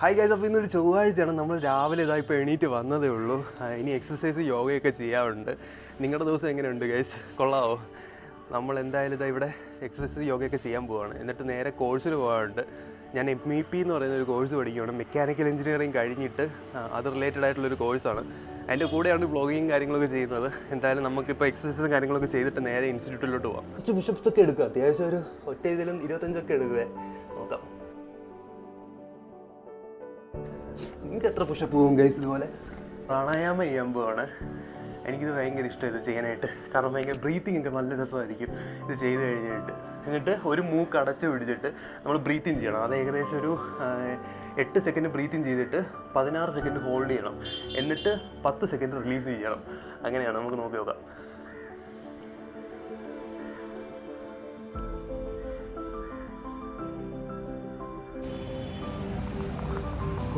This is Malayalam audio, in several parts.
ഹായ് ഗൈസ് അപ്പോൾ ഇന്നൊരു ചൊവ്വാഴ്ചയാണ്. നമ്മൾ രാവിലെ ഇതാ ഇപ്പോൾ എണീറ്റ് വന്നതേ ഉള്ളൂ. ഇനി എക്സസൈസ് യോഗയൊക്കെ ചെയ്യാറുണ്ട്. നിങ്ങളുടെ ദിവസം എങ്ങനെയുണ്ട് ഗൈസ് കൊള്ളാവോ? നമ്മൾ എന്തായാലും ഇതാ ഇവിടെ എക്സസൈസ് യോഗയൊക്കെ ചെയ്യാൻ പോവാണ്. എന്നിട്ട് നേരെ കോഴ്സിന് പോകാറുണ്ട് ഞാൻ എം ഇ പി എന്ന് പറയുന്ന ഒരു കോഴ്സ് പഠിക്കുകയാണ് മെക്കാനിക്കൽ എഞ്ചിനീയറിംഗ് കഴിഞ്ഞിട്ട് അത് റിലേറ്റഡ് ആയിട്ടുള്ളൊരു കോഴ്സാണ് അതിന്റെ കൂടെയാണ് ബ്ലോഗിങ് കാര്യങ്ങളൊക്കെ ചെയ്യുന്നത്. എന്തായാലും നമുക്കിപ്പോൾ എക്സസൈസും കാര്യങ്ങളൊക്കെ ചെയ്തിട്ട് നേരെ ഇൻസ്റ്റിറ്റ്യൂട്ടിലോട്ട് പോകാം കുറച്ച് ബിഷപ്സ് ഒക്കെ എടുക്കുക അത്യാവശ്യം ഒരു ഒറ്റ ഇതിലും ഇരുപത്തഞ്ചൊക്കെ എടുക്കുക നോക്കാം. നിങ്ങൾക്ക് എത്ര പുഷപ്പ് പോകും ഗൈസ് ഇതുപോലെ? പ്രാണായാമം ചെയ്യാൻ പോവാണ്. എനിക്കിത് ഭയങ്കര ഇഷ്ടമായിരുന്നു ചെയ്യാനായിട്ട്. കാരണം ഭയങ്കര ബ്രീത്തിങ് ഒക്കെ നല്ല രസമായിരിക്കും ഇത് ചെയ്ത് കഴിഞ്ഞിട്ട്. എന്നിട്ട് ഒരു മൂക്ക് അടച്ച് പിടിച്ചിട്ട് നമ്മൾ ബ്രീത്തിങ് ചെയ്യണം. അത് ഏകദേശം ഒരു എട്ട് സെക്കൻഡ് ബ്രീത്തിങ് ചെയ്തിട്ട് പതിനാറ് സെക്കൻഡ് ഹോൾഡ് ചെയ്യണം. എന്നിട്ട് പത്ത് സെക്കൻഡ് റിലീസ് ചെയ്യണം. അങ്ങനെയാണ് നമുക്ക് നോക്കി നോക്കാം.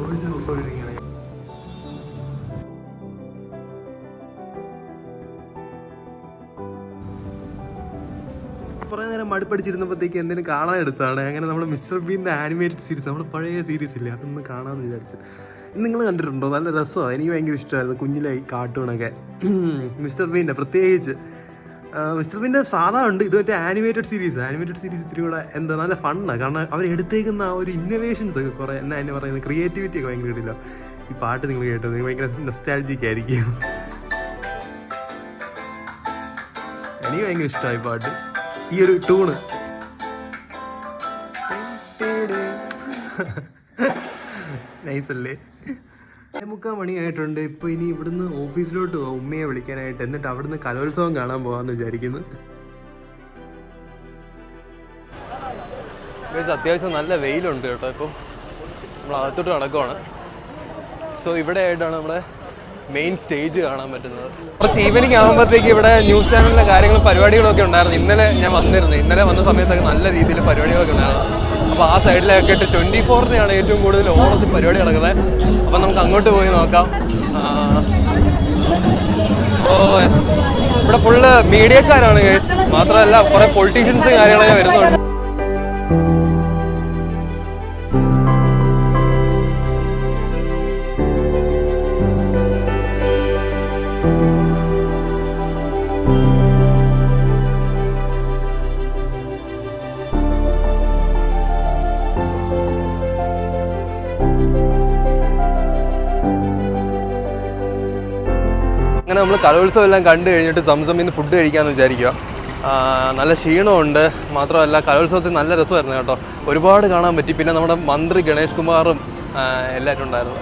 കോഴ്സ് ഉത്തരവിരിക്കുകയാണ് കുറേ നേരം മടുപ്പടിച്ചിരുന്നപ്പോഴത്തേക്ക് എന്തെങ്കിലും കാണാൻ എടുത്താണ് അങ്ങനെ നമ്മൾ മിസ്റ്റർ ബീന്റെ ആനിമേറ്റഡ് സീരീസ് നമ്മൾ പഴയ സീരീസ് ഇല്ലേ അതൊന്ന് കാണാമെന്ന് വിചാരിച്ചു. നിങ്ങൾ കണ്ടിട്ടുണ്ടോ? നല്ല രസമാണ്. എനിക്ക് ഭയങ്കര ഇഷ്ടമായിരുന്നു. കുഞ്ഞിലെ കാർട്ടൂണൊക്കെ മിസ്റ്റർ ബീന്റെ പ്രത്യേകിച്ച് ആ, മിസ്റ്റർ ബീന്റെ സാധാ ഉണ്ട്. ഇത് മറ്റേ ആനിമേറ്റഡ് സീരീസ് ആനിമേറ്റഡ് സീരീസ് ഇത്തിരി കൂടെ എന്താ നല്ല ഫണ്ണാണ് കാരണം അവർ എടുത്തേക്കുന്ന ആ ഒരു ഇന്നോവേഷൻസ് ഒക്കെ കുറേ. എന്നാ എന്നെ പറയുന്നത് ക്രിയേറ്റിവിറ്റി ഒക്കെ ഭയങ്കര ഇടില്ല ഈ പാട്ട് നിങ്ങൾ കേട്ടത് നിങ്ങൾ ഭയങ്കര നെസ്റ്റാലജിക്ക് ആയിരിക്കും. എനിക്ക് ഭയങ്കര ഇഷ്ടമായി പാട്ട്. ഈ ഒരു ടൂണ് നൈസ് അല്ലേ? മുക്കാൽ മണിയായിട്ടുണ്ട്. ഇപ്പൊ ഇനി ഇവിടുന്ന് ഓഫീസിലോട്ട് പോവാം. ഉമ്മയെ വിളിക്കാനായിട്ട്. എന്നിട്ട് അവിടുന്ന് കലോത്സവം കാണാൻ പോവാന്ന് വിചാരിക്കുന്നു. അത്യാവശ്യം നല്ല വെയിലുണ്ട് കേട്ടോ ഇപ്പൊ. നമ്മൾ അകത്തോട്ട് നടക്കുവാണ്. സോ ഇവിടെ ആയിട്ടാണ് നമ്മുടെ മെയിൻ സ്റ്റേജ് കാണാൻ പറ്റുന്നത്. കുറച്ച് ഈവനിങ് ആകുമ്പോഴത്തേക്ക് ഇവിടെ ന്യൂസ് ചാനലിലെ കാര്യങ്ങളും പരിപാടികളൊക്കെ ഉണ്ടായിരുന്നു. ഇന്നലെ ഞാൻ വന്നിരുന്നു. ഇന്നലെ വന്ന സമയത്തൊക്കെ നല്ല രീതിയിൽ പരിപാടികളൊക്കെ ഉണ്ടായിരുന്നു. അപ്പോൾ ആ സൈഡിലൊക്കെ ട്വന്റി ഫോറിനെയാണ് ഏറ്റവും കൂടുതൽ ഓണത്തിൽ പരിപാടി നടക്കുന്നത്. അപ്പം നമുക്ക് അങ്ങോട്ട് പോയി നോക്കാം. ഇവിടെ ഫുള്ള് മീഡിയക്കാരാണ് മാത്രമല്ല കുറേ പൊളിറ്റീഷ്യൻസ് കാര്യങ്ങളൊക്കെ വരുന്നുണ്ട്. അങ്ങനെ നമ്മൾ കലോത്സവം എല്ലാം കണ്ടു കഴിഞ്ഞിട്ട് സംസമിന്ന് ഫുഡ് കഴിക്കാമെന്ന് വിചാരിക്കുക നല്ല ക്ഷീണമുണ്ട് മാത്രമല്ല കലോത്സവത്തിൽ നല്ല രസമായിരുന്നു കേട്ടോ. ഒരുപാട് കാണാൻ പറ്റി. പിന്നെ നമ്മുടെ മന്ത്രി ഗണേഷ് കുമാറും എല്ലാവരും ഉണ്ടായിരുന്നു.